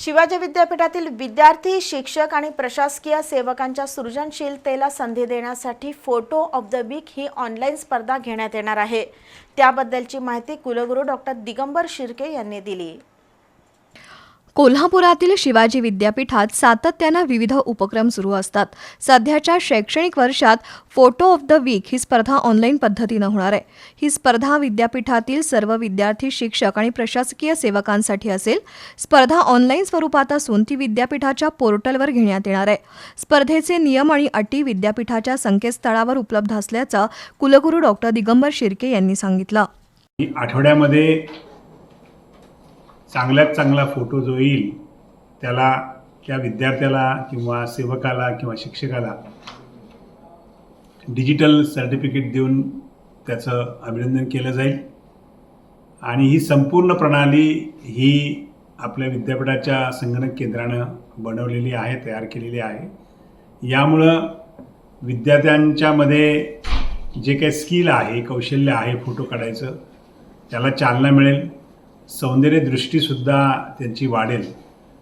शिवाजी विद्यापीठातील विद्यार्थी शिक्षक आणि प्रशासकीय सेवकांच्या सृजनशीलतेला संधी देण्यासाठी फोटो ऑफ द वीक ही ऑनलाईन स्पर्धा घेण्यात येणार आहे. त्याबद्दलची माहिती कुलगुरू डॉक्टर दिगंबर शिर्के यांनी दिली. कोल्हापुरातील शिवाजी विद्यापीठात सातत्यानं विविध उपक्रम सुरू असतात. सध्याच्या शैक्षणिक वर्षात फोटो ऑफ द वीक ही स्पर्धा ऑनलाईन पद्धतीनं होणार आहे. ही स्पर्धा विद्यापीठातील सर्व विद्यार्थी शिक्षक आणि प्रशासकीय सेवकांसाठी असेल. स्पर्धा ऑनलाईन स्वरूपात असून ती विद्यापीठाच्या पोर्टलवर घेण्यात येणार आहे. स्पर्धेचे नियम आणि अटी विद्यापीठाच्या संकेतस्थळावर उपलब्ध असल्याचं कुलगुरू डॉक्टर दिगंबर शिर्के यांनी सांगितलं. आठवड्यामध्ये चांगल्यात चांगला फोटो जो येईल त्याला त्या विद्यार्थ्याला किंवा सेवकाला किंवा शिक्षकाला डिजिटल सर्टिफिकेट देऊन त्याचं अभिनंदन केलं जाईल. आणि ही संपूर्ण प्रणाली ही आपल्या विद्यापीठाच्या संगणक केंद्रानं बनवलेली आहे तयार केलेली आहे. यामुळं विद्यार्थ्यांच्यामध्ये जे काही स्किल आहे कौशल्य आहे फोटो काढायचं त्याला चालना मिळेल. सौंदर्य दृष्टीसुद्धा त्यांची वाढेल.